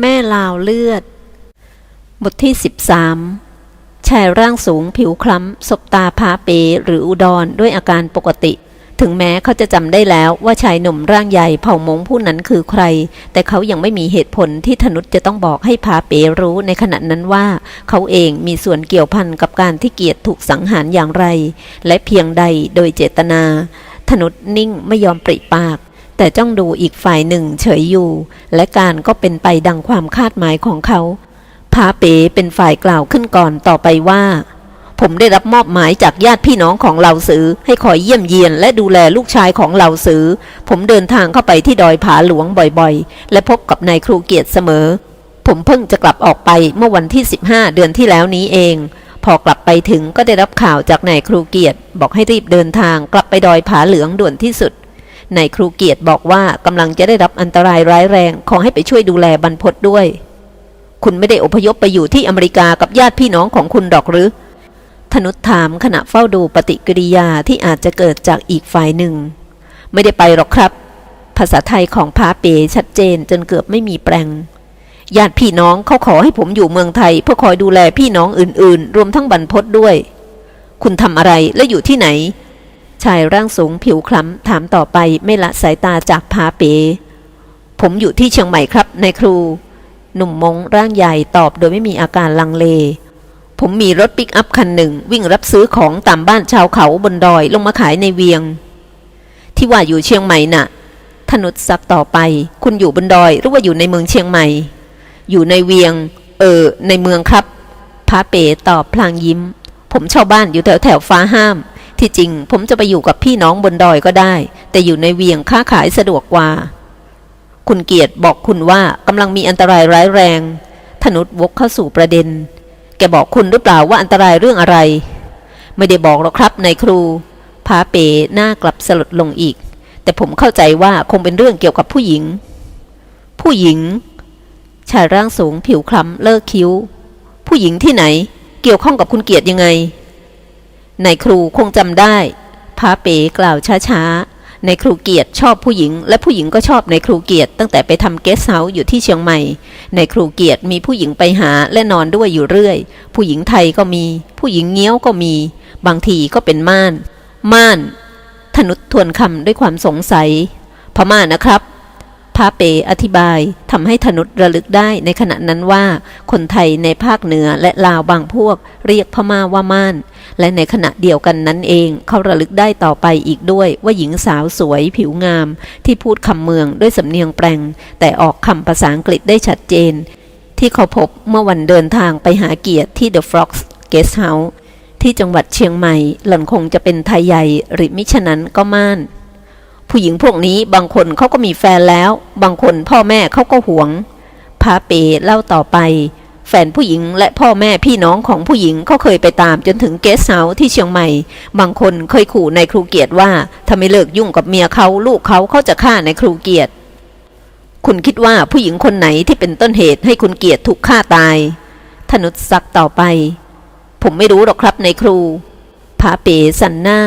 แม่ลาวเลือด บทที่ 13 ชายร่างสูงผิวคล้ำศบตาพาเปหรืออุดรด้วยอาการปกติ ถึงแม้เขาจะจำได้แล้วว่าชายหนุ่มร่างใหญ่เผ่ามงผู้นั้นคือใคร แต่เขายังไม่มีเหตุผลที่ธนุจะต้องบอกให้พาเปรู้ในขณะนั้นว่า เขาเองมีส่วนเกี่ยวพันกับการที่เกียรติถูกสังหารอย่างไร และเพียงใดโดยเจตนาธนุนิ่งไม่ยอมปริปาก แต่จ้องดูอีกฝ่ายหนึ่งเฉยอยู่ และการก็เป็นไปดังความคาดหมายของเขาพาเป๋เป็นฝ่ายกล่าวขึ้นก่อนต่อไปว่า ผมได้รับมอบหมายจากญาติพี่น้องของเหล่าสือ ให้คอยเยี่ยมเยียนและดูแลลูกชายของเหล่าสือ ผมเดินทางเข้าไปที่ดอยผาหลวงบ่อยๆ และพบกับนายครูเกียรติเสมอ ผมเพิ่งจะกลับออกไปเมื่อวันที่ 15 เดือนที่แล้วนี้เองพอกลับไปถึงก็ได้รับข่าวจากนายครูเกียรติ บอกให้รีบเดินทางกลับไปดอยผาเหลืองด่วนที่สุด นายครูเกียรติบอกว่ากำลังจะได้รับอันตรายร้ายแรง ขอให้ไปช่วยดูแลบรรพตด้วย คุณไม่ได้อพยพไปอยู่ที่อเมริกากับญาติพี่น้องของคุณดอกหรือ ธนุถามขณะเฝ้าดูปฏิกิริยาที่อาจจะเกิดจากอีกฝ่ายหนึ่ง ไม่ได้ไปหรอกครับ ภาษาไทยของพาเปชัดเจนจนเกือบไม่มีแปลงญาติพี่น้องเขาขอให้ผมอยู่เมืองไทย เพื่อคอยดูแลพี่น้องอื่นๆ รวมทั้งบรรพตด้วย คุณทำอะไรและอยู่ที่ไหน ชายร่างสูงผิวคล้ำถามต่อไปไม่ละสายตาจากพาเป ผมอยู่ที่เชียงใหม่ครับนายครู หนุ่มมงร่างใหญ่ตอบโดยไม่มีอาการลังเล ผมมีรถปิกอัพคันหนึ่ง วิ่งรับซื้อของตามบ้านชาวเขาบนดอยลงมาขายในเวียง ที่ว่าอยู่เชียงใหม่น่ะธนุษซักต่อไป คุณอยู่บนดอยหรือว่าอยู่ในเมืองเชียงใหม่ อยู่ในเวียง เออ ในเมืองครับพาเป๋ตอบพลางยิ้ม ผมเช่าบ้านอยู่แถวแถวฟ้าห้าม ที่จริงผมจะไปอยู่กับพี่น้องบนดอยก็ได้ แต่อยู่ในเวียงค้าขายสะดวกกว่า คุณเกียรติบอกคุณว่ากำลังมีอันตรายร้ายแรงธนุษวกเข้าสู่ประเด็น แกบอกคุณหรือเปล่าว่าอันตรายเรื่องอะไร ไม่ได้บอกหรอกครับนายครู พาเปหน้ากลับสลดลงอีก แต่ผมเข้าใจว่าคงเป็นเรื่องเกี่ยวกับผู้หญิง ผู้หญิง ชายร่างสูงผิวคล้ำเลิกคิ้ว ผู้หญิงที่ไหน เกี่ยวข้องกับคุณเกียรติยังไง นายครูคงจำได้พาเป๋กล่าวช้าๆในายครูเกียรติชอบผู้หญิง และผู้หญิงก็ชอบในายครูเกียรติตั้งแต่ไปทำเกสเฮาส์อยู่ที่เชียงใหม่ในายครูเกียรติมีผู้หญิงไปหาและนอนด้วยอยู่เรื่อย ผู้หญิงไทยก็มี ผู้หญิงเงี้ยวก็มี บางทีก็เป็นม่าน ม่านธนุทวนคำด้วยความสงสัย พม่านะครับ พาเปอธิบายทำให้ธนุษระลึกได้ในขณะนั้นว่า คนไทยในภาคเหนือและลาวบางพวก เรียกพม่าว่าม่าน และในขณะเดียวกันนั้นเองเขาระลึกได้ต่อไปอีกด้วยว่าหญิงสาวสวยผิวงาม ที่พูดคำเมืองด้วยสำเนียงแปลง แต่ออกคำภาษาอังกฤษได้ชัดเจน ที่เขาพบเมื่อวันเดินทางไปหาเกียรติที่ The f r o g Guest House ที่จังหวัดเชียงใหม่ หล่อนคงจะเป็นไทยใหญ่หรือมิฉะนั้นก็ม่าน ผู้หญิงพวกนี้บางคนเขาก็มีแฟนแล้ว บางคนพ่อแม่เขาก็หวงพาเปเล่าต่อไป แฟนผู้หญิงและพ่อแม่พี่น้องของผู้หญิงเขาเคยไปตามจนถึงเกสเฮาส์ที่เชียงใหม่ บางคนเคยขู่ในครูเกียรติว่าถ้าไม่เลิกยุ่งกับเมียเขาลูกเขาเขาจะฆ่าในครูเกียรติ คุณคิดว่าผู้หญิงคนไหนที่เป็นต้นเหตุให้คุณเกียรติถูกฆ่าตายธนุษซักต่อไป ผมไม่รู้หรอกครับในครูพาเปสันหน้า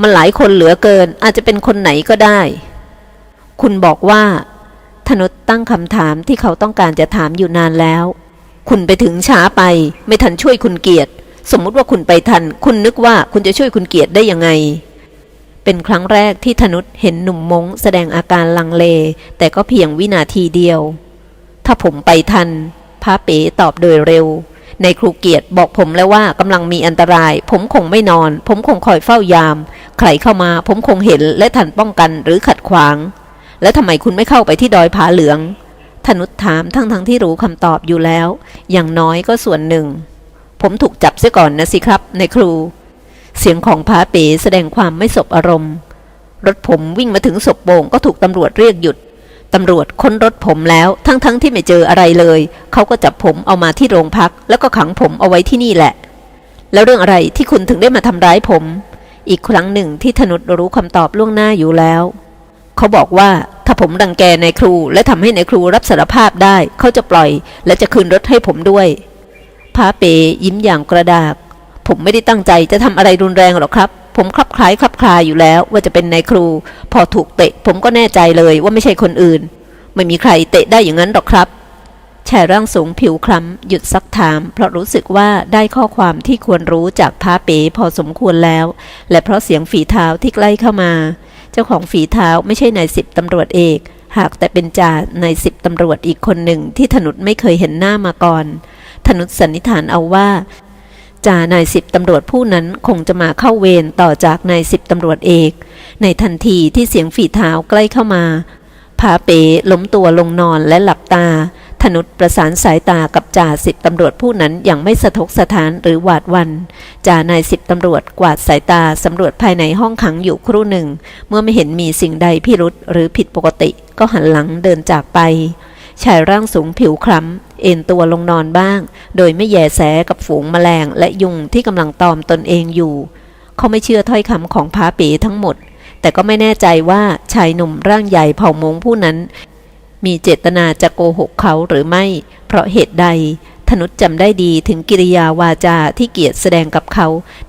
มันหลายคนเหลือเกิน อาจจะเป็นคนไหนก็ได้ คุณบอกว่าธนุตั้งคำถามที่เขาต้องการจะถามอยู่นานแล้ว คุณไปถึงช้าไป ไม่ทันช่วยคุณเกียรติ สมมุติว่าคุณไปทัน คุณนึกว่าคุณจะช่วยคุณเกียรติได้ยังไง เป็นครั้งแรกที่ธนุษเห็นหนุ่มมงแสดงอาการลังเล แต่ก็เพียงวินาทีเดียว ถ้าผมไปทันพระเป๋ตอบโดยเร็ว ในครูเกียรติบอกผมแล้วว่ากำลังมีอันตราย ผมคงไม่นอน ผมคงคอยเฝ้ายาม ใครเข้ามาผมคงเห็นและทันป้องกันหรือขัดขวาง แล้วทำไมคุณไม่เข้าไปที่ดอยผาเหลืองธนุษถามทั้งทั้งที่รู้คำตอบอยู่แล้ว อย่างน้อยก็ส่วนหนึ่ง ผมถูกจับเสียก่อนนะสิครับในครู เสียงของพาเป๋แสดงความไม่สบอารมณ์ รถผมวิ่งมาถึงศพโบงก็ถูกตำรวจเรียกหยุด ตำรวจค้นรถผมแล้วทั้งๆทที่ไม่เจออะไรเลย เขาก็จับผมเอามาที่โรงพัก แล้วก็ขังผมเอาไว้ที่นี่แหละ แล้วเรื่องอะไรที่คุณถึงได้มาทำร้ายผม อีกครั้งหนึ่งที่ธนุษรู้คำตอบล่วงหน้าอยู่แล้ว เขาบอกว่าถ้าผมรังแกในายครู และทำให้ในายครูรับสารภาพได้ เขาจะปล่อย และจะคืนรถให้ผมด้วยพาเปยิ้มอย่างกระดาก ผมไม่ได้ตั้งใจจะทำอะไรรุนแรงหรอกครับ ผมคลับคล้ายคลับคลาอยู่แล้วว่าจะเป็นนายครู พอถูกเตะ ผมก็แน่ใจเลยว่าไม่ใช่คนอื่น ไม่มีใครเตะได้อย่างนั้นหรอกครับชายร่างสูงผิวคล้ำหยุดซักถาม เพราะรู้สึกว่าได้ข้อความที่ควรรู้จากพาเป๋พอสมควรแล้ว และเพราะเสียงฝีเท้าที่ใกล้เข้ามา เจ้าของฝีเท้าไม่ใช่นายสิบตำรวจเอก หากแต่เป็นจ่าในายสิบตำรวจอีกคนหนึ่งที่ถนุษไม่เคยเห็นหน้ามาก่อนถนุษสันนิษฐานเอาว่า จ่านายสิบตำรวจผู้นั้นคงจะมาเข้าเวรต่อจากนายสิบตำรวจเอก ในทันทีที่เสียงฝีเท้าใกล้เข้ามาผาเป๋ล้มตัวลงนอนและหลับตา ธนุประสานสายตากับจ่าสิบตำรวจผู้นั้นอย่างไม่สะทกสะท้านหรือหวาดวันจ่านายสิบตำรวจกวาดสายตาสำรวจภายในห้องขังอยู่ครู่หนึ่ง เมื่อไม่เห็นมีสิ่งใดพิรุษหรือผิดปกติก็หันหลังเดินจากไป ชายร่างสูงผิวคล้ำ เอนตัวลงนอนบ้าง โดยไม่แยแสกับฝูงแมลงและยุงที่กำลังตอมตนเองอยู่ เขาไม่เชื่อถ้อยคำของพาปีทั้งหมด แต่ก็ไม่แน่ใจว่าชายหนุ่มร่างใหญ่เผ่ามงผู้นั้น มีเจตนาจะโกหกเขาหรือไม่ เพราะเหตุใด ธนุษจำได้ดีถึงกิริยาวาจาที่เกียรติแสดงกับเขา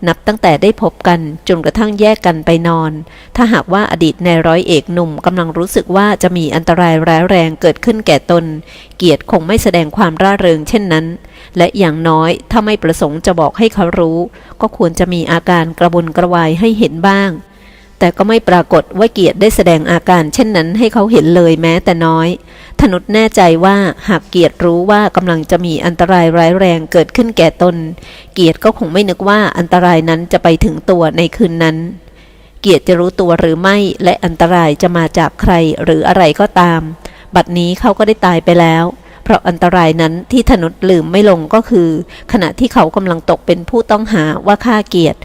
นับตั้งแต่ได้พบกันจนกระทั่งแยกกันไปนอน ถ้าหากว่าอดีตในายร้อยเอกหนุ่มกำลังรู้สึกว่าจะมีอันตรายร้ายแรงเกิดขึ้นแก่ตน เกียรติคงไม่แสดงความร่าเริงเช่นนั้น และอย่างน้อยถ้าไม่ประสงค์จะบอกให้เขารู้ ก็ควรจะมีอาการกระวนกระวายให้เห็นบ้าง แต่ก็ไม่ปรากฏว่าเกียรติได้แสดงอาการเช่นนั้นให้เขาเห็นเลยแม้แต่น้อย ธนุษแน่ใจว่าหากเกียรติรู้ว่ากำลังจะมีอันตรายร้ายแรงเกิดขึ้นแก่ตน เกียรติก็คงไม่นึกว่าอันตรายนั้นจะไปถึงตัวในคืนนั้น เกียรติจะรู้ตัวหรือไม่และอันตรายจะมาจากใครหรืออะไรก็ตาม บัดนี้เขาก็ได้ตายไปแล้วเพราะอันตรายนั้นที่ธนุษลืมไม่ลงก็คือ ขณะที่เขากำลังตกเป็นผู้ต้องหาว่าฆ่าเกียรติ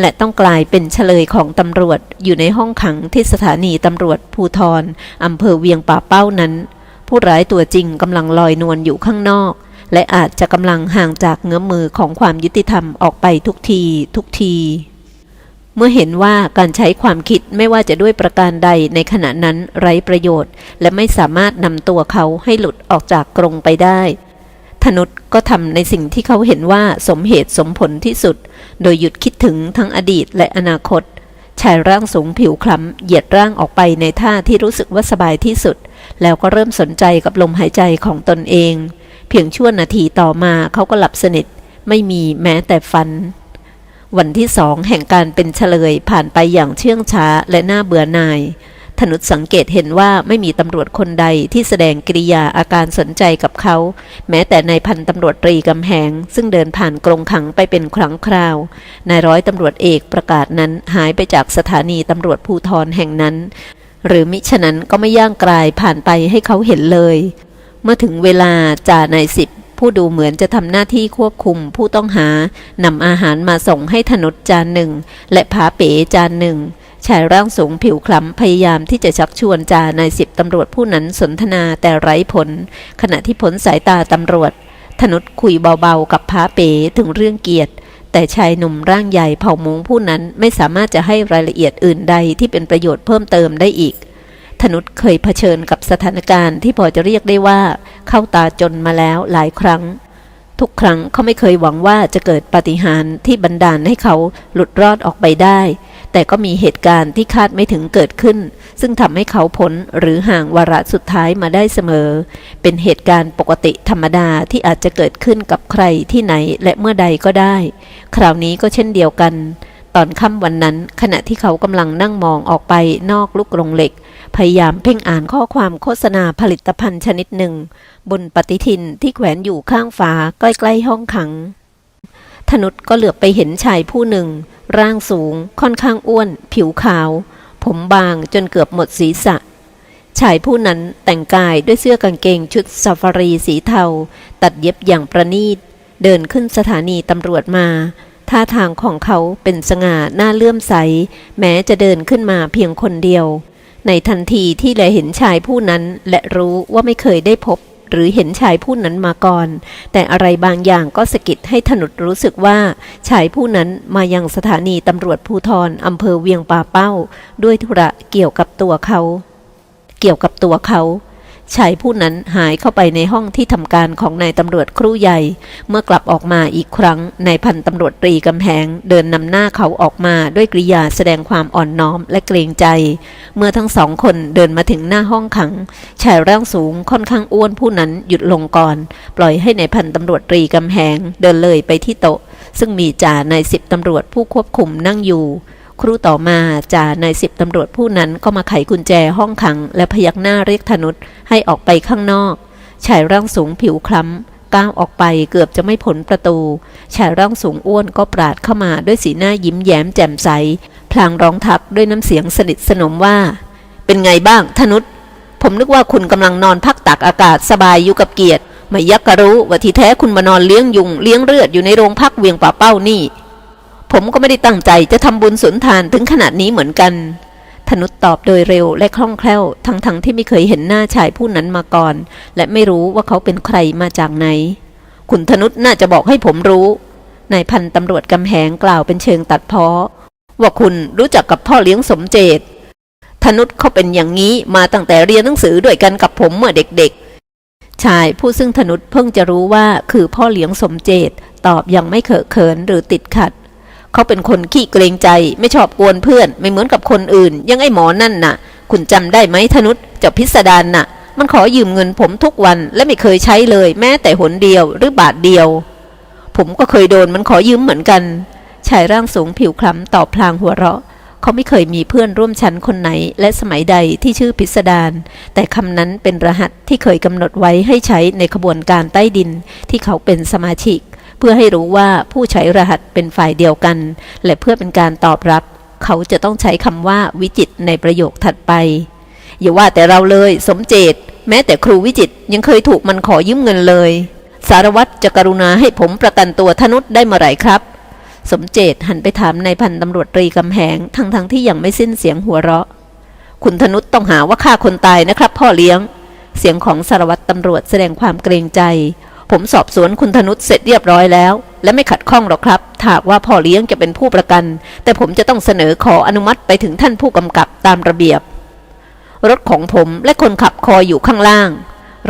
และต้องกลายเป็นเฉลยของตำรวจอยู่ในห้องขังที่สถานีตำรวจภูทรอำเภอเวียงป่าเป้านั้น ผู้ร้ายตัวจริงกำลังลอยนวลอยู่ข้างนอก และอาจจะกำลังห่างจากเงื้อมมือของความยุติธรรมออกไปทุกทีทุกทีเมื่อเห็นว่าการใช้ความคิดไม่ว่าจะด้วยประการใดในขณะนั้นไร้ประโยชน์ และไม่สามารถนำตัวเขาให้หลุดออกจากกรงไปได้ ธนุษก็ทำในสิ่งที่เขาเห็นว่าสมเหตุสมผลที่สุด โดยหยุดคิดถึงทั้งอดีตและอนาคต ชายร่างสูงผิวคล้ำ เหยียดร่างออกไปในท่าที่รู้สึกว่าสบายที่สุด แล้วก็เริ่มสนใจกับลมหายใจของตนเอง เพียงชั่วนาทีต่อมาเขาก็หลับสนิท ไม่มีแม้แต่ฝัน วันที่สองแห่งการเป็นเฉลยผ่านไปอย่างเชื่องช้าและน่าเบื่อหน่าย ธนุสังเกตเห็นว่าไม่มีตำรวจคนใดที่แสดงกิริยาอาการสนใจกับเขา แม้แต่นายพันตำรวจตรีกำแหง ซึ่งเดินผ่านกรงขังไปเป็นครั้งคราวนายร้อยตำรวจเอกประกาศนั้นหายไปจากสถานีตำรวจภูทรแห่งนั้น หรือมิฉะนั้นก็ไม่ย่างกลายผ่านไปให้เขาเห็นเลย เมื่อถึงเวลาจ่านายสิบผู้ดูเหมือนจะทำหน้าที่ควบคุมผู้ต้องหานำอาหารมาส่งให้ธนุจานหนึ่ง และผาเป๋จานหนึ่ง ชายร่างสูงผิวคล้ำพยายามที่จะชักชวนจ่านายสิบตำรวจผู้นั้นสนทนาแต่ไร้ผล ขณะที่ผลสายตาตำรวจ ธนุษคุยเบาๆกับผาเป๋ถึงเรื่องเกียรติ แต่ชายหนุ่มร่างใหญ่เผ่ามงผู้นั้นไม่สามารถจะให้รายละเอียดอื่นใดที่เป็นประโยชน์เพิ่มเติมได้อีกธนุษเคยเผชิญกับสถานการณ์ที่พอจะเรียกได้ว่า เข้าตาจนมาแล้วหลายครั้ง ทุกครั้งเขาไม่เคยหวังว่าจะเกิดปาฏิหาริย์ที่บันดาลให้เขาหลุดรอดออกไปได้ แต่ก็มีเหตุการณ์ที่คาดไม่ถึงเกิดขึ้น ซึ่งทำให้เขาพ้นหรือห่างวาระสุดท้ายมาได้เสมอ เป็นเหตุการณ์ปกติธรรมดาที่อาจจะเกิดขึ้นกับใครที่ไหนและเมื่อใดก็ได้ คราวนี้ก็เช่นเดียวกัน ตอนค่ำวันนั้นขณะที่เขากำลังนั่งมองออกไปนอกลูกรงเหล็ก พยายามเพ่งอ่านข้อความโฆษณาผลิตภัณฑ์ชนิดหนึ่ง บนปฏิทินที่แขวนอยู่ข้างฝาใกล้ๆห้องขัง ธนุษก็เหลือบไปเห็นชายผู้หนึ่ง ร่างสูง ค่อนข้างอ้วน ผิวขาว ผมบางจนเกือบหมดศีรษะ ชายผู้นั้นแต่งกายด้วยเสื้อกางเกงชุดซาฟารีสีเทา ตัดเย็บอย่างประณีต เดินขึ้นสถานีตำรวจมา ท่าทางของเขาเป็นสง่าหน้าเลื่อมใส แม้จะเดินขึ้นมาเพียงคนเดียว ในทันทีที่แลเห็นชายผู้นั้นและรู้ว่าไม่เคยได้พบ หรือเห็นชายผู้นั้นมาก่อน แต่อะไรบางอย่างก็สะกิดให้ถนุดรู้สึกว่าชายผู้นั้นมายังสถานีตำรวจภูทรอำเภอเวียงป่าเป้า ด้วยธุระเกี่ยวกับตัวเขา เกี่ยวกับตัวเขา ชายผู้นั้นหายเข้าไปในห้องที่ทำการของนายตำรวจครู่ใหญ่ เมื่อกลับออกมาอีกครั้งนายพันตำรวจตรีกำแหงเดินนำหน้าเขาออกมาด้วยกริยาแสดงความอ่อนน้อมและเกรงใจ เมื่อทั้งสองคนเดินมาถึงหน้าห้องขัง ชายร่างสูงค่อนข้างอ้วนผู้นั้นหยุดลงก่อน ปล่อยให้ในายพันตำรวจตรีกำแหงเดินเลยไปที่โต๊ะ ซึ่งมีจ่านายสิบตำรวจผู้ควบคุมนั่งอยู่ ครู่ต่อมาจ่านายสิบตำรวจผู้นั้นก็มาไขกุญแจห้องขัง และพยักหน้าเรียกธนุษให้ออกไปข้างนอก ชายร่างสูงผิวคล้ำก้าวออกไปเกือบจะไม่พ้นประตู ชายร่างสูงอ้วนก็ปราดเข้ามาด้วยสีหน้ายิ้มแย้มแจ่มใส พลางร้องทักด้วยน้ำเสียงสนิทสนมว่า เป็นไงบ้างธนุษผมนึกว่าคุณกำลังนอนพักตากอากาศสบายอยู่กับเกียรติไม่ยักกะรู้ว่าที่แท้คุณมานอนเลี้ยงยุงเลี้ยงเลือดอยู่ในโรงพักเวียงป่าเป้านี่ ผมก็ไม่ได้ตั้งใจจะทำบุญสุนทานถึงขนาดนี้เหมือนกันธนุตอบโดยเร็วและคล่องแคล่ว ทั้งๆทที่ไม่เคยเห็นหน้าชายผู้นั้นมาก่อน และไม่รู้ว่าเขาเป็นใครมาจากไหน คุณธนุษน่าจะบอกให้ผมรู้ นายพันตำรวจกำแหงกล่าวเป็นเชิงตัดเพ้อ ว่าคุณรู้จักกับพ่อเลี้ยงสมเจต ธนุษเขาเป็นอย่างนี้มาตั้งแต่เรียนหนังสือด้วยกันกับผมเมื่อเด็กๆ ชายผู้ซึ่งธนุษเพิ่งจะรู้ว่าคือพ่อเลี้ยงสมเจต ตอบยังไม่เขอะเขินหรือติดขัด เขาเป็นคนขี้เกรงใจ ไม่ชอบกวนเพื่อน ไม่เหมือนกับคนอื่น ยังไอ้หมอนั่นน่ะ คุณจำได้ไหมธนุษเจ้าพิสดารน่ะ มันขอยืมเงินผมทุกวันและไม่เคยใช้เลย แม้แต่หนเดียวหรือบาทเดียว ผมก็เคยโดนมันขอยืมเหมือนกันชายร่างสูงผิวคล้ำตอบพลางหัวเราะ เขาไม่เคยมีเพื่อนร่วมชั้นคนไหน และสมัยใดที่ชื่อพิสดารแต่คำนั้นเป็นรหัสที่เคยกำหนดไว้ให้ใช้ในขบวนการใต้ดินที่เขาเป็นสมาชิก เพื่อให้รู้ว่าผู้ใช้รหัสเป็นฝ่ายเดียวกัน และเพื่อเป็นการตอบรับ เขาจะต้องใช้คำว่าวิจิตในประโยคถัดไป อย่าว่าแต่เราเลยสมเจต แม้แต่ครูวิจิตยังเคยถูกมันขอยืมเงินเลย สารวัตรจะกรุณาให้ผมประกันตัวธนุษได้เมื่อไหร่ครับ สมเจตหันไปถามนายพันตำรวจตรีกำแหงทั้งๆทที่ยังไม่สิ้นเสียงหัวเราะ คุณธนุษต้องหาว่าฆ่าคนตายนะครับ พ่อเลี้ยงเสียงของสารวัตรตำรวจแสดงความเกรงใจ ผมสอบสวนคุณธนุษเสร็จเรียบร้อยแล้ว และไม่ขัดข้องหรอกครับถาหากว่าพ่อเลี้ยงจะเป็นผู้ประกัน แต่ผมจะต้องเสนอขออนุมัติไปถึงท่านผู้กำกับตามระเบียบ รถของผมและคนขับคอยอยู่ข้างล่าง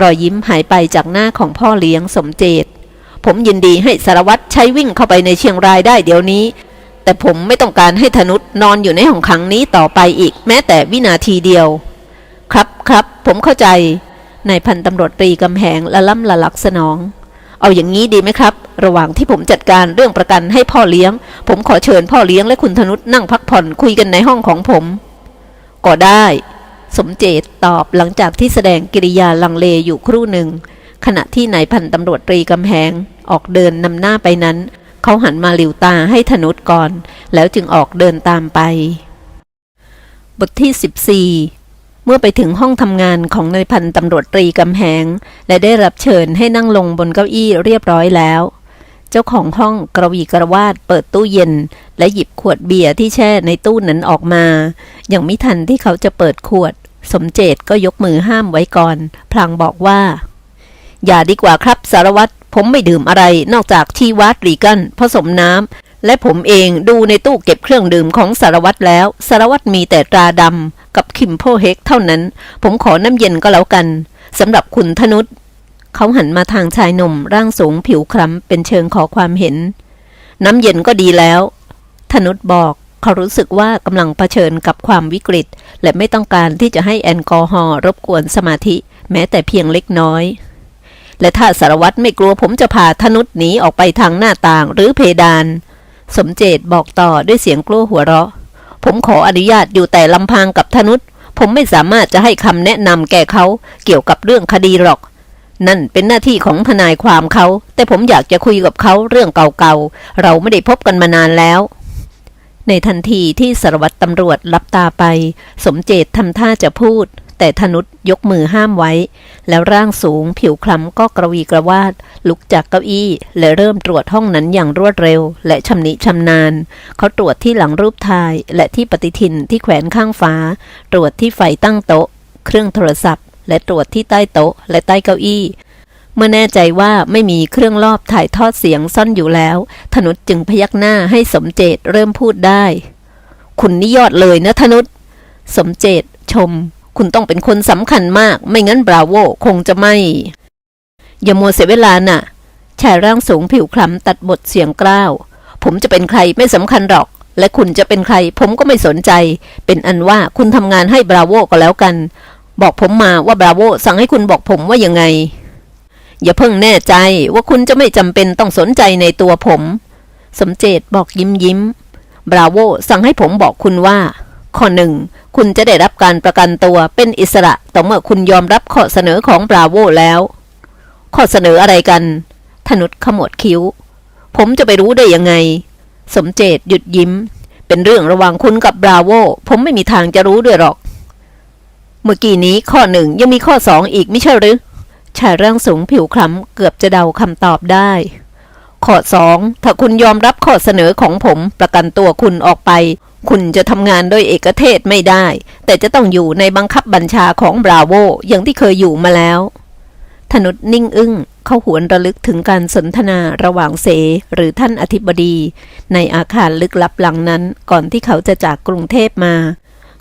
รอยยิ้มหายไปจากหน้าของพ่อเลี้ยงสมเจต ผมยินดีให้สารวัตรใช้วิ่งเข้าไปในเชียงรายได้เดี๋ยวนี้ แต่ผมไม่ต้องการให้ธนุษนอนอยู่ในห้องขังนี้ต่อไปอีก แม้แต่วินาทีเดียว ครับครับผมเข้าใจ นายพันตำรวจตรีกำแหงละล่ำละลักสนอง เอาอย่างนี้ดีไหมครับ ระหว่างที่ผมจัดการเรื่องประกันให้พ่อเลี้ยง ผมขอเชิญพ่อเลี้ยงและคุณธนุษนั่งพักผ่อนคุยกันในห้องของผม ก็ได้ สมเจตตอบหลังจากที่แสดงกิริยาลังเลอยู่ครู่หนึ่ง ขณะที่นายพันตำรวจตรีกำแหงออกเดินนำหน้าไปนั้น เขาหันมาหลิวตาให้ธนุษก่อน แล้วจึงออกเดินตามไป บทที่ 14 เมื่อไปถึงห้องทำงานของนายพันตำรวจตรีกำแหง และได้รับเชิญให้นั่งลงบนเก้าอี้เรียบร้อยแล้ว เจ้าของห้องกระวีกระวาดเปิดตู้เย็น และหยิบขวดเบียร์ที่แช่ในตู้นั้นออกมายังไม่ทันที่เขาจะเปิดขวด สมเจตก็ยกมือห้ามไว้ก่อน พลางบอกว่า อย่าดีกว่าครับสารวัตรผมไม่ดื่มอะไรนอกจากชีวัตรีกันผสมน้ำและผมเองดูในตู้เก็บเครื่องดื่มของสารวัตรแล้ว สารวัตรมีแต่ตราดำ กับคิมโพเฮกเท่านั้น ผมขอน้ำเย็นก็แล้วกันสำหรับคุณธนุษเขาหันมาทางชายหนุ่มร่างสูงผิวคล้ำเป็นเชิงขอความเห็น น้ำเย็นก็ดีแล้ว ธนุษบอกเขารู้สึกว่ากำลังเผชิญกับความวิกฤต และไม่ต้องการที่จะให้แอลกอฮอล์รบกวนสมาธิ แม้แต่เพียงเล็กน้อย และถ้าสารวัตรไม่กลัวผมจะพาธนุษหนีออกไปทางหน้าต่างหรือเพดาน สมเจตบอกต่อด้วยเสียงกลัวหัวเราะ ผมขออนุญาตอยู่แต่ลำพังกับธนุษผมไม่สามารถจะให้คำแนะนำแก่เขาเกี่ยวกับเรื่องคดีหรอก นั่นเป็นหน้าที่ของทนายความเขา แต่ผมอยากจะคุยกับเขาเรื่องเก่าๆ เราไม่ได้พบกันมานานแล้ว ในทันทีที่สารวัตรตำรวจรับตาไป สมเจตทำท่าจะพูด แต่ธนุษยกมือห้ามไว้ แล้วร่างสูงผิวคล้ำก็กระวีกระวาด ลุกจากเก้าอี้ และเริ่มตรวจห้องนั้นอย่างรวดเร็ว และชำนิชำนาญ เขาตรวจที่หลังรูปถ่าย และที่ปฏิทินที่แขวนข้างฝาตรวจที่ไฟตั้งโต๊ะ เครื่องโทรศัพท์ และตรวจที่ใต้โต๊ะ และใต้เก้าอี้เมื่อแน่ใจว่าไม่มีเครื่องรอบถ่ายทอดเสียงซ่อนอยู่แล้ว ธนุษจึงพยักหน้าให้สมเจตเริ่มพูดได้ คุณนี่ยอดเลยนะธนุษสมเจตชม คุณต้องเป็นคนสำคัญมาก ไม่งั้นบราโวคงจะไม่ อย่ามัวเสียเวลาน่ะ ชายร่างสูงผิวคล้ำตัดบทเสียงกล้าว ผมจะเป็นใครไม่สำคัญหรอก และคุณจะเป็นใคร ผมก็ไม่สนใจ เป็นอันว่าคุณทำงานให้บราโวก็แล้วกัน บอกผมมาว่าบราโวสั่งให้คุณบอกผมว่ายังไง อย่าเพิ่งแน่ใจว่าคุณจะไม่จำเป็นต้องสนใจในตัวผม สมเจตบอกยิ้มยิ้มบราโวสั่งให้ผมบอกคุณว่า ข้อหนึ่งคุณจะได้รับการประกันตัวเป็นอิสระต่อเมื่อคุณยอมรับข้อเสนอของบราโวแล้ว ข้อเสนออะไรกัน ธนุษขมวดคิ้ว ผมจะไปรู้ได้ยังไง สมเจตหยุดยิ้ม เป็นเรื่องระหว่างคุณกับบราโวผมไม่มีทางจะรู้ด้วยหรอก เมื่อกี้นี้ข้อหนึ่งยังมีข้อสองอีกไม่ใช่หรือชายร่างสูงผิวคล้ำเกือบจะเดาคำตอบได้ข้อสองถ้าคุณยอมรับข้อเสนอของผมประกันตัวคุณออกไป คุณจะทำงานโดยเอกเทศไม่ได้ แต่จะต้องอยู่ในบังคับบัญชาของบราโวอย่างที่เคยอยู่มาแล้ว ธนุนิ่งอึ้งเขาหวนระลึกถึงการสนทนาระหว่างเสหรือท่านอธิบดี ในอาคารลึกลับหลังนั้นก่อนที่เขาจะจากกรุงเทพมา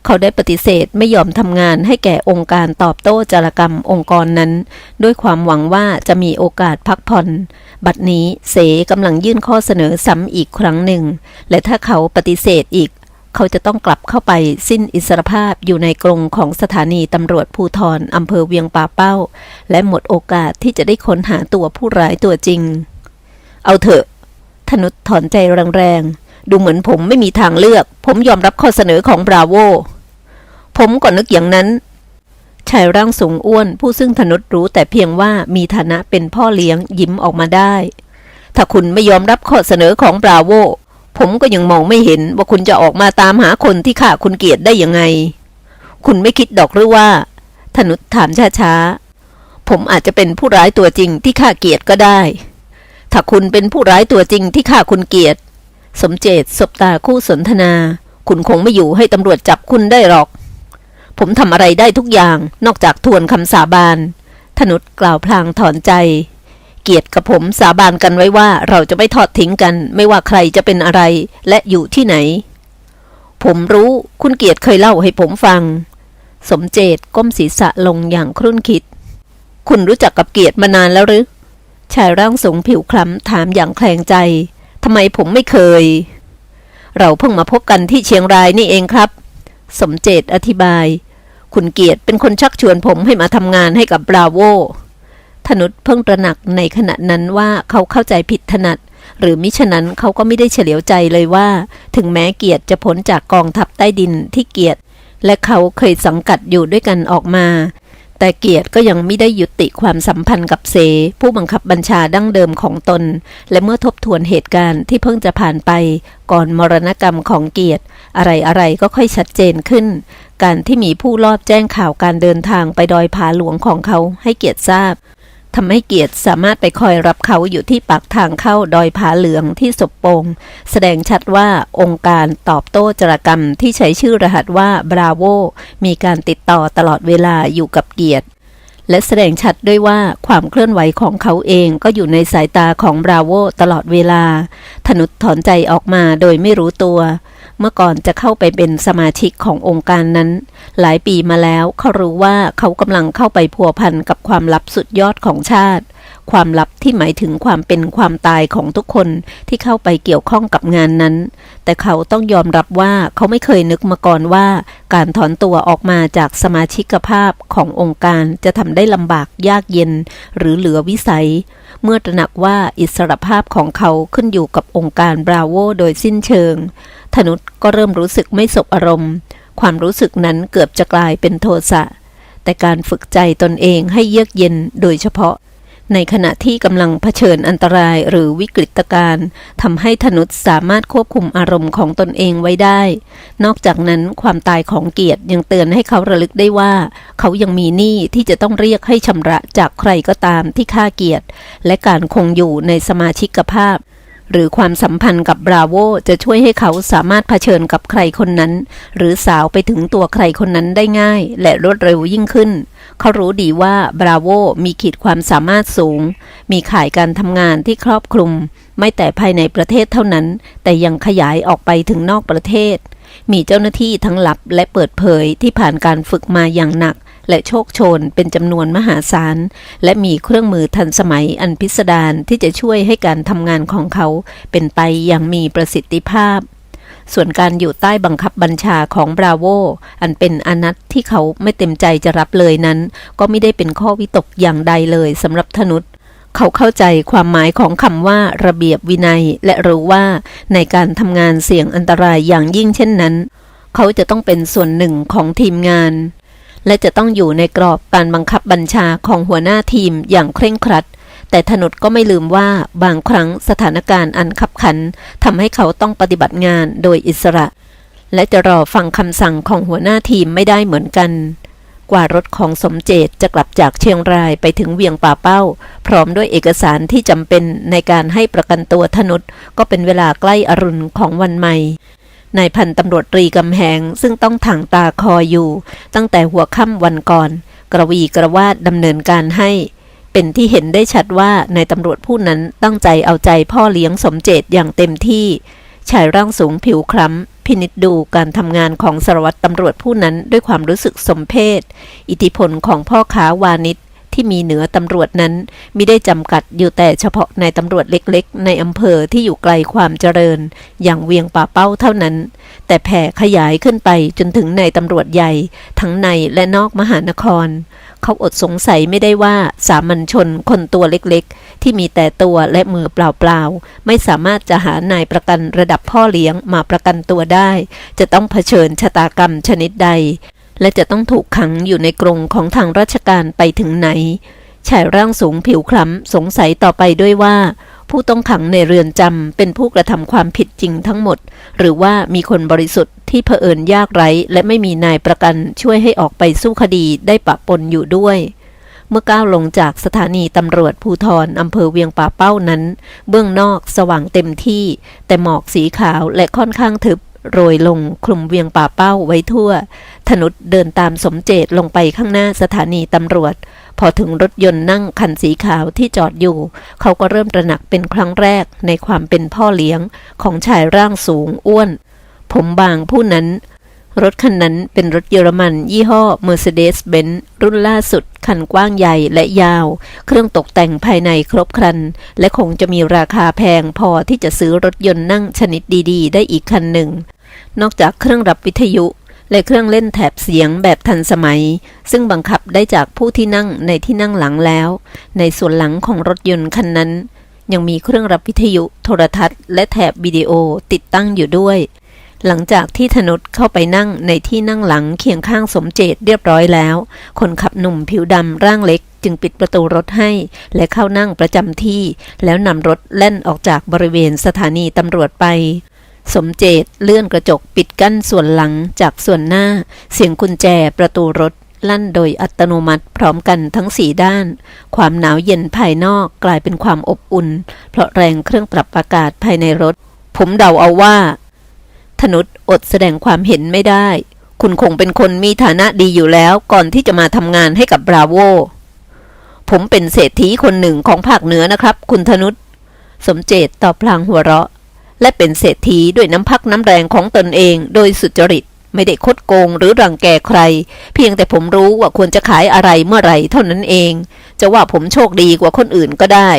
เขาได้ปฏิเสธไม่ยอมทำงานให้แก่องค์การตอบโต้จารกรรมองค์กรนั้น ด้วยความหวังว่าจะมีโอกาสพักผ่อน บัดนี้เสกำลังยื่นข้อเสนอซ้ำอีกครั้งหนึ่ง และถ้าเขาปฏิเสธอีก เขาจะต้องกลับเข้าไปสิ้นอิสรภาพอยู่ในกรงของสถานีตำรวจภูทรอำเภอเวียงป่าเป้า และหมดโอกาสที่จะได้ค้นหาตัวผู้ร้ายตัวจริง เอาเถอะ ธนุถอนใจแรงๆ ดูเหมือนผมไม่มีทางเลือก ผมยอมรับข้อเสนอของบราโว ผมก็นึกอย่างนั้น ชายร่างสูงอ้วน ผู้ซึ่งธนุรู้แต่เพียงว่ามีฐานะเป็นพ่อเลี้ยงยิ้มออกมาได้ ถ้าคุณไม่ยอมรับข้อเสนอของบราโว ผมก็ยังมองไม่เห็นว่าคุณจะออกมาตามหาคนที่ฆ่าคุณเกียรติได้ยังไง คุณไม่คิดดอกหรือว่าธนุถามช้าๆ ผมอาจจะเป็นผู้ร้ายตัวจริงที่ฆ่าเกียรติก็ได้ ถ้าคุณเป็นผู้ร้ายตัวจริงที่ฆ่าคุณเกียรติ สมเจตสบตาคู่สนทนา คุณคงไม่อยู่ให้ตำรวจจับคุณได้หรอก ผมทำอะไรได้ทุกอย่างนอกจากทวนคำสาบานธนุกล่าวพลางถอนใจ เกียรติกับผมสาบานกันไว้ว่าเราจะไม่ทอดทิ้งกัน ไม่ว่าใครจะเป็นอะไร และอยู่ที่ไหน ผมรู้คุณเกียรติเคยเล่าให้ผมฟัง สมเจตก้มศีรษะลงอย่างครุ่นคิด คุณรู้จักกับเกียรติมานานแล้วหรือชายร่างสูงผิวคล้ำถามอย่างแคลงใจทำไมผมไม่เคย เราเพิ่งมาพบกันที่เชียงรายนี่เองครับ สมเจตอธิบาย คุณเกียรติเป็นคนชักชวนผมให้มาทำงานให้กับบราโว ธนุษเพิ่งตระหนักในขณะนั้นว่าเขาเข้าใจผิดถนัด หรือมิฉะนั้นเขาก็ไม่ได้เฉลียวใจเลยว่า ถึงแม้เกียรติจะพ้นจากกองทัพใต้ดินที่เกียรติ และเขาเคยสังกัดอยู่ด้วยกันออกมา แต่เกียรติก็ยังไม่ได้ยุติความสัมพันธ์กับเสผู้บังคับบัญชาดั้งเดิมของตน และเมื่อทบทวนเหตุการณ์ที่เพิ่งจะผ่านไป ก่อนมรณกรรมของเกียรติ อะไรๆก็ค่อยชัดเจนขึ้นการที่มีผู้ลอบแจ้งข่าวการเดินทางไปดอยผาหลวงของเขาให้เกียรติทราบ ทำให้เกียรติสามารถไปคอยรับเขาอยู่ที่ปากทางเข้าดอยผาเหลืองที่ศพโปง แสดงชัดว่าองค์การตอบโต้จรกรรมที่ใช้ชื่อรหัสว่าบราโวมีการติดต่อตลอดเวลาอยู่กับเกียรติ และแสดงชัดด้วยว่าความเคลื่อนไหวของเขาเองก็อยู่ในสายตาของบราโวตลอดเวลา ธนุถอนใจออกมาโดยไม่รู้ตัว เมื่อก่อนจะเข้าไปเป็นสมาชิกขององค์การนั้น หลายปีมาแล้วเขารู้ว่าเขากำลังเข้าไปพัวพันกับความลับสุดยอดของชาติ ความลับที่หมายถึงความเป็นความตายของทุกคนที่เข้าไปเกี่ยวข้องกับงานนั้น แต่เขาต้องยอมรับว่าเขาไม่เคยนึกมาก่อนว่า การถอนตัวออกมาจากสมาชิกภาพขององค์การจะทำได้ลำบากยากเย็น หรือเหลือวิสัย เมื่อตระหนักว่าอิสรภาพของเขาขึ้นอยู่กับองค์การบราโวโดยสิ้นเชิง ธนุษก็เริ่มรู้สึกไม่สบอารมณ์ ความรู้สึกนั้นเกือบจะกลายเป็นโทสะ แต่การฝึกใจตนเองให้เยือกเย็นโดยเฉพาะ ในขณะที่กำลังเผชิญอันตรายหรือวิกฤตการณ์ทำให้ธนุษสามารถควบคุมอารมณ์ของตนเองไว้ได้ นอกจากนั้นความตายของเกียรติยังเตือนให้เขาระลึกได้ว่า เขายังมีหนี้ที่จะต้องเรียกให้ชำระจากใครก็ตามที่ฆ่าเกียรติ และการคงอยู่ในสมาชิกภาพ หรือความสัมพันธ์กับบราโวจะช่วยให้เขาสามารถเผชิญกับใครคนนั้น หรือสาวไปถึงตัวใครคนนั้นได้ง่าย และรวดเร็วยิ่งขึ้น เขารู้ดีว่าบราโวมีขีดความสามารถสูง มีข่ายการทำงานที่ครอบคลุม ไม่แต่ภายในประเทศเท่านั้น แต่ยังขยายออกไปถึงนอกประเทศ มีเจ้าหน้าที่ทั้งลับและเปิดเผยที่ผ่านการฝึกมาอย่างหนัก และโชคโชนเป็นจำนวนมหาศาล และมีเครื่องมือทันสมัยอันพิสดารที่จะช่วยให้การทำงานของเขา เป็นไปอย่างมีประสิทธิภาพ ส่วนการอยู่ใต้บังคับบัญชาของบราโวอันเป็นอนัตที่เขาไม่เต็มใจจะรับเลยนั้น ก็ไม่ได้เป็นข้อวิตกอย่างใดเลยสำหรับธนุษเขาเข้าใจความหมายของคำว่าระเบียบวินัย และรู้ว่าในการทำงานเสี่ยงอันตรายอย่างยิ่งเช่นนั้น เขาจะต้องเป็นส่วนหนึ่งของทีมงาน และจะต้องอยู่ในกรอบการบังคับบัญชาของหัวหน้าทีมอย่างเคร่งครัด แต่ถนดก็ไม่ลืมว่าบางครั้งสถานการณ์อันขับขันทำให้เขาต้องปฏิบัติงานโดยอิสระ และจะรอฟังคำสั่งของหัวหน้าทีมไม่ได้เหมือนกัน กว่ารถของสมเจตจะกลับจากเชียงรายไปถึงเวียงป่าเป้า พร้อมด้วยเอกสารที่จำเป็นในการให้ประกันตัวธนุษก็เป็นเวลาใกล้อรุณของวันใหม่ นายพันตำรวจตรีกำแหงซึ่งต้องถังตาคออยู่ ตั้งแต่หัวค่ำวันก่อน กระวีกระวาดดำเนินการให้ เป็นที่เห็นได้ชัดว่านายตำรวจผู้นั้นตั้งใจเอาใจพ่อเลี้ยงสมเจตอย่างเต็มที่ ชายร่างสูงผิวคล้ำ พินิจดูการทำงานของสารวัตรตำรวจผู้นั้นด้วยความรู้สึกสมเพศ อิทธิพลของพ่อค้าวานิช ที่มีเหนือตำรวจนั้นมิได้จำกัดอยู่แต่เฉพาะในตำรวจเล็กๆ ในอำเภอที่อยู่ไกลความเจริญ อย่างเวียงป่าเป้าเท่านั้น แต่แผ่ขยายขึ้นไปจนถึงในตำรวจใหญ่ทั้งในและนอกมหานคร เขาอดสงสัยไม่ได้ว่าสามัญชนคนตัวเล็กๆ ที่มีแต่ตัวและมือเปล่าๆ ไม่สามารถจะหานายประกันระดับพ่อเลี้ยงมาประกันตัวได้ จะต้องเผชิญชะตากรรมชนิดใด และจะต้องถูกขังอยู่ในกรงของทางราชการไปถึงไหน ชายร่างสูงผิวคล้ำสงสัยต่อไปด้วยว่า ผู้ต้องขังในเรือนจำเป็นผู้กระทำความผิดจริงทั้งหมด หรือว่ามีคนบริสุทธิ์ที่เผอิญยากไร้ และไม่มีนายประกันช่วยให้ออกไปสู้คดีได้ปะปนอยู่ด้วยเมื่อก้าวลงจากสถานีตำรวจภูทรอำเภอเวียงป่าเป้านั้น เบื้องนอกสว่างเต็มที่ แต่หมอกสีขาวและค่อนข้างทึบ โรยลงคลุมเวียงป่าเป้าไว้ทั่ว ธนุษเดินตามสมเจตลงไปข้างหน้าสถานีตำรวจ พอถึงรถยนต์นั่งคันสีขาวที่จอดอยู่ เขาก็เริ่มตระหนักเป็นครั้งแรกในความเป็นพ่อเลี้ยงของชายร่างสูงอ้วน ผมบางผู้นั้น รถคันนั้นเป็นรถเยอรมัน ยี่ห้อ Mercedes-Benz รุ่นล่าสุด คันกว้างใหญ่และยาว เครื่องตกแต่งภายในครบครัน และคงจะมีราคาแพงพอที่จะซื้อรถยนต์นั่งชนิดดีๆ ได้อีกคันหนึ่ง นอกจากเครื่องรับวิทยุ และเครื่องเล่นแถบเสียงแบบทันสมัย ซึ่งบังคับได้จากผู้ที่นั่งในที่นั่งหลังแล้ว ในส่วนหลังของรถยนต์คันนั้น ยังมีเครื่องรับวิทยุ โทรทัศน์ และแถบวิดีโอติดตั้งอยู่ด้วย หลังจากที่ธนุษเข้าไปนั่งในที่นั่งหลังเคียงข้างสมเจตเรียบร้อยแล้ว คนขับหนุ่มผิวดำร่างเล็กจึงปิดประตูรถให้ และเข้านั่งประจำที่ แล้วนำรถแล่นออกจากบริเวณสถานีตำรวจไป สมเจตเลื่อนกระจกปิดกั้นส่วนหลังจากส่วนหน้า เสียงกุญแจประตูรถลั่นโดยอัตโนมัติพร้อมกันทั้งสี่ด้าน ความหนาวเย็นภายนอกกลายเป็นความอบอุ่น เพราะแรงเครื่องปรับอากาศภายในรถ ผมเดาเอาว่า ธนุษอดแสดงความเห็นไม่ได้ คุณคงเป็นคนมีฐานะดีอยู่แล้วก่อนที่จะมาทำงานให้กับบราโว ผมเป็นเศรษฐีคนหนึ่งของภาคเหนือนะครับ คุณธนุษสมเจตตอบพลางหัวเราะ และเป็นเศรษฐีด้วยน้ำพักน้ำแรงของตนเอง โดยสุจริต ไม่ได้คดโกงหรือรังแกใคร เพียงแต่ผมรู้ว่าควรจะขายอะไรเมื่อไหร่เท่านั้นเอง จะว่าผมโชคดีกว่าคนอื่นก็ได้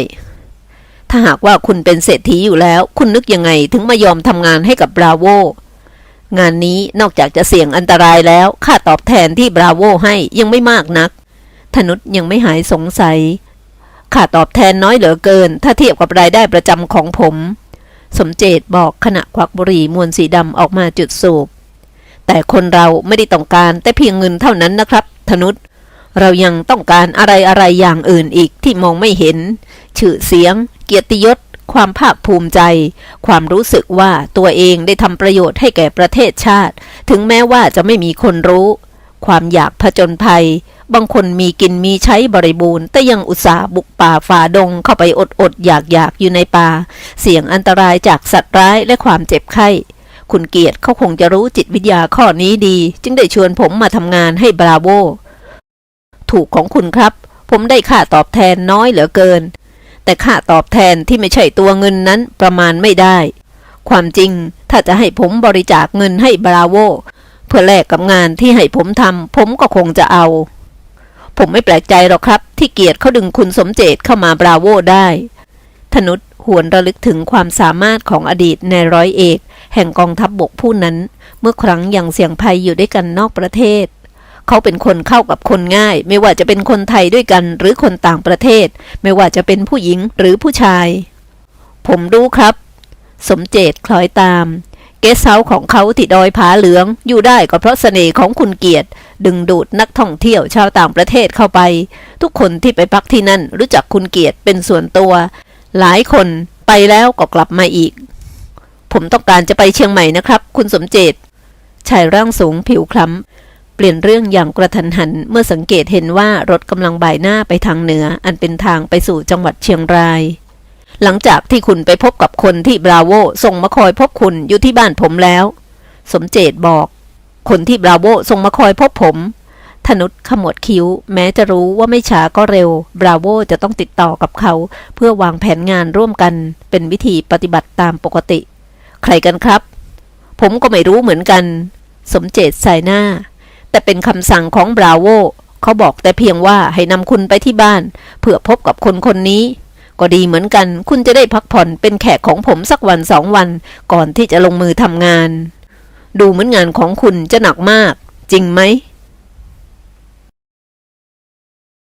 ถ้าหากว่าคุณเป็นเศรษฐีอยู่แล้ว คุณนึกยังไงถึงมายอมทำงานให้กับบราโว งานนี้นอกจากจะเสี่ยงอันตรายแล้ว ค่าตอบแทนที่บราโวให้ยังไม่มากนัก ธนุษยังไม่หายสงสัย ค่าตอบแทนน้อยเหลือเกิน ถ้าเทียบกับรายได้ประจำของผม สมเจตบอกขณะควักบุหรี่มวนสีดำออกมาจุดสูบ แต่คนเราไม่ได้ต้องการแต่เพียงเงินเท่านั้นนะครับ ธนุษเรายังต้องการอะไรอะไรอย่างอื่นอีกที่มองไม่เห็น ชื่อเสียง เกียรติยศ ความภาคภูมิใจ ความรู้สึกว่าตัวเองได้ทำประโยชน์ให้แก่ประเทศชาติ ถึงแม้ว่าจะไม่มีคนรู้ ความอยากผจญภัย บางคนมีกินมีใช้บริบูรณ์ แต่ยังอุตส่าห์บุกป่าฝ่าดงเข้าไปอดอดอยากอยากอยู่ในป่า เสี่ยงอันตรายจากสัตว์ร้ายและความเจ็บไข้คุณเกียรติเขาคงจะรู้จิตวิทยาข้อนี้ดี จึงได้ชวนผมมาทำงานให้บราโว ถูกของคุณครับ ผมได้ค่าตอบแทนน้อยเหลือเกิน แต่ค่าตอบแทนที่ไม่ใช่ตัวเงินนั้นประมาณไม่ได้ ความจริงถ้าจะให้ผมบริจาคเงินให้บราโวเพื่อแลกกับงานที่ให้ผมทำผมก็คงจะเอา ผมไม่แปลกใจหรอกครับ ที่เกียรติเขาดึงคุณสมเจตเข้ามาบราโวได้ธนุษหวนระลึกถึงความสามารถของอดีตในร้อยเอก แห่งกองทัพบบกผู้นั้น เมื่อครั้งยังเสี่ยงภัยอยู่ด้วยกันนอกประเทศ เขาเป็นคนเข้ากับคนง่าย ไม่ว่าจะเป็นคนไทยด้วยกันหรือคนต่างประเทศ ไม่ว่าจะเป็นผู้หญิงหรือผู้ชาย ผมรู้ครับ สมเจตคล้อยตาม เกสเซาของเขาที่ดอยผาเหลืองอยู่ได้ก็เพราะเสน่ห์ของคุณเกียรติ ดึงดูดนักท่องเที่ยวชาวต่างประเทศเข้าไป ทุกคนที่ไปพักที่นั่นรู้จักคุณเกียรติเป็นส่วนตัว หลายคนไปแล้วก็กลับมาอีก ผมต้องการจะไปเชียงใหม่นะครับ คุณสมเจตชายร่างสูงผิวคล้ำ ปลี่ยนเรื่องอย่างกระทันหัน เมื่อสังเกตเห็นว่ารถกำลังบ่ายหน้าไปทางเหนือ อันเป็นทางไปสู่จังหวัดเชียงราย หลังจากที่คุณไปพบกับคนที่บราโวส่งมาคอยพบคุณอยู่ที่บ้านผมแล้ว สมเจตบอก คนที่บราโวส่งมาคอยพบผมธนุษขมวดคิ้ว แม้จะรู้ว่าไม่ช้าก็เร็ว บราโวจะต้องติดต่อกับเขา เพื่อวางแผนงานร่วมกัน เป็นวิธีปฏิบัติตามปกติ ใครกันครับ ผมก็ไม่รู้เหมือนกัน สมเจตใส่หน้า แต่เป็นคำสั่งของบราโวเขาบอกแต่เพียงว่าให้นำคุณไปที่บ้าน เพื่อพบกับคนคนนี้ ก็ดีเหมือนกัน คุณจะได้พักผ่อนเป็นแขกของผมสักวันสองวัน ก่อนที่จะลงมือทำงาน ดูเหมือนงานของคุณจะหนักมาก จริงไหม